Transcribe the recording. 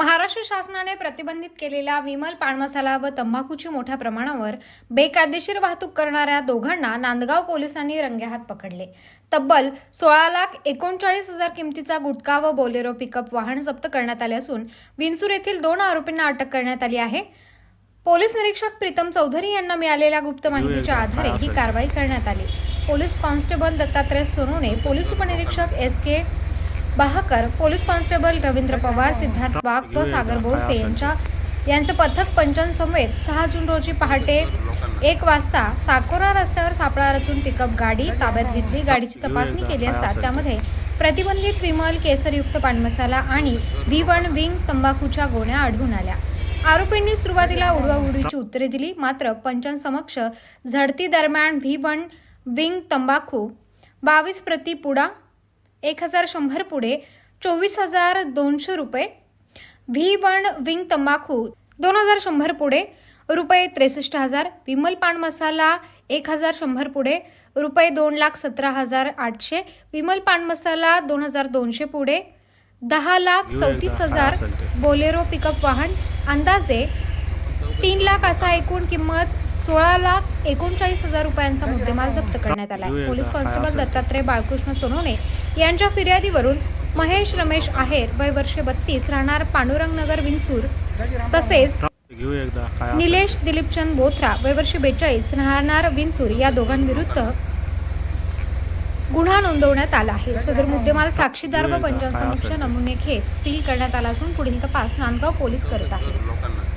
महाराष्ट्र शासनाने प्रतिबंधित केलेला विमल पान मसाला व तंबाखूची मोठ्या प्रमाणावर बेकायदेशीर वाहतूक करणाऱ्या दोघांना नांदगाव पोलिसांनी रंगेहात पकडले. तब्बल सोळा लाख एकोणचाळीस हजार किमतीचा गुटखा व बोलेरो पिकअप वाहन जप्त करण्यात आले असून विंचूर येथील दोन आरोपींना अटक करण्यात आली आहे. पोलीस निरीक्षक प्रीतम चौधरी यांना मिळालेल्या गुप्त माहितीच्या आधारे ही कारवाई करण्यात आली. Police constable Dattatray Sonawane police उपनिरीक्षक S K Bahakar police constable Ravindra Pawar Siddharth Wagh व सागर बोरसे यांच्या यांचं पथक पंचन समेत सहा जून रोजी पहाटे एक वाजता साकोरा रस्त्यावर सापळा रचून पिकअप गाडी ताब्यात घेतली. गाडीची तपासणी केली असता त्यामध्ये प्रतिबंधित विमल केसरयुक्त पान मसाला आणि व्ही वन विंग तंबाखूच्या गोण्या आढळून आल्या. आरोपींनी सुरुवातीला उडवाउडीची उत्तरे दिली. मात्र पंचांसमक्ष झडती दरम्यान व्ही वन विंग तंबाखू बावीस प्रति पुडा एक हजार शंभर पुढे चोवीस हजार दोनशे रुपये व्ही वन विंग तंबाखू दोन हजार शंभर पुढे रुपये त्रेसष्ट हजार विमल पान मसाला एक हजार शंभर पुढे रुपये दोन लाख सतरा हजार आठशे विमल पान मसाला दोन हजार दोनशे पुढे दहा लाख चौतीस हजार बोलेरो पिकअप वाहन अंदाजे तीन लाख असा एकूण किंमत सोळा लाख एकोणचाळीस हजार रुपयांचा मुद्देमाल जप्त करण्यात आला आहे. पोलीस कॉन्स्टेबल दत्तात्रय बाळकृष्ण सोनवणे यांच्या फिर्यादीवरून महेश रमेश आहेर वय वर्षे बत्तीस राहणार पांडुरंग नगर विंचूर. तसेच निलेश दिलीपचंद बोथरा वय वर्षे बेचाळीस राहणार विंचूर या दोघांविरुद्ध गुन्हा नोंदवण्यात आला आहे. सदर मुद्देमाल साक्षीदार व पंचांसमक्ष नमुने घेत सील करण्यात आला असून पुढील तपास नांदगाव पोलीस करत आहेत.